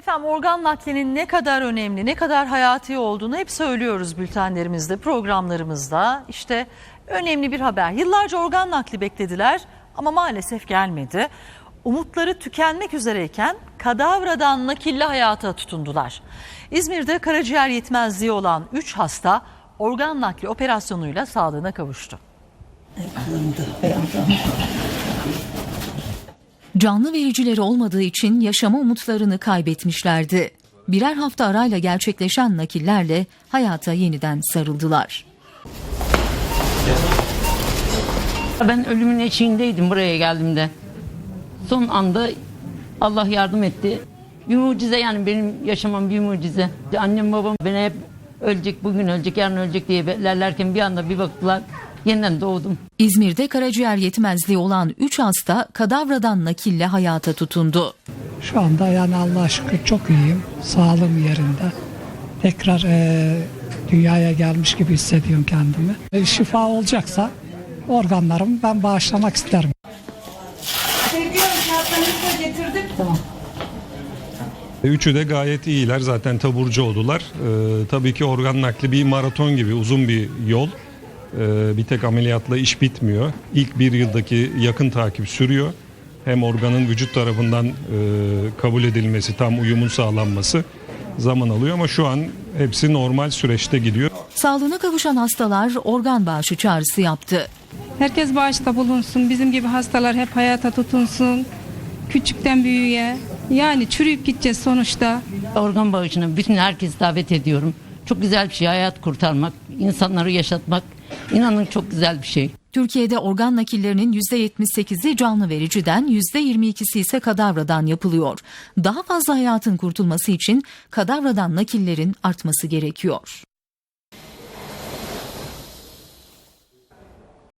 Efendim organ naklinin ne kadar önemli, ne kadar hayati olduğunu hep söylüyoruz bültenlerimizde, programlarımızda. İşte önemli bir haber. Yıllarca organ nakli beklediler ama maalesef gelmedi. Umutları tükenmek üzereyken kadavradan nakille hayata tutundular. İzmir'de karaciğer yetmezliği olan 3 hasta organ nakli operasyonuyla sağlığına kavuştu. Canlı vericileri olmadığı için yaşama umutlarını kaybetmişlerdi. Birer hafta arayla gerçekleşen nakillerle hayata yeniden sarıldılar. Ben ölümün eşiğindeydim buraya geldiğimde. Son anda Allah yardım etti. Bir mucize yani benim yaşamam bir mucize. Annem babam beni hep ölecek, bugün ölecek, yarın ölecek diye beklerlerken bir anda bir baktılar yeniden doğdum. İzmir'de karaciğer yetmezliği olan 3 hasta kadavradan nakille hayata tutundu. Şu anda yani Allah'a şükür çok iyiyim. Sağlığım yerinde. Tekrar eee, dünyaya gelmiş gibi hissediyorum kendimi. E, şifa olacaksa organlarımı ben bağışlamak isterim. Üçü de gayet iyiler zaten taburcu oldular. Ee, tabii ki organ nakli bir maraton gibi uzun bir yol. Ee, bir tek ameliyatla iş bitmiyor. İlk bir yıldaki yakın takip sürüyor. Hem organın vücut tarafından e, kabul edilmesi, tam uyumun sağlanması zaman alıyor ama şu an hepsi normal süreçte gidiyor. Sağlığına kavuşan hastalar organ bağışı çağrısı yaptı. Herkes bağışta bulunsun. Bizim gibi hastalar hep hayata tutunsun. Küçükten büyüğe. Yani çürüyüp gideceğiz sonuçta. Organ bağışına bütün herkesi davet ediyorum. Çok güzel bir şey hayat kurtarmak, insanları yaşatmak. İnanın çok güzel bir şey. Türkiye'de organ nakillerinin %78'i canlı vericiden, %22'si ise kadavradan yapılıyor. Daha fazla hayatın kurtulması için kadavradan nakillerin artması gerekiyor.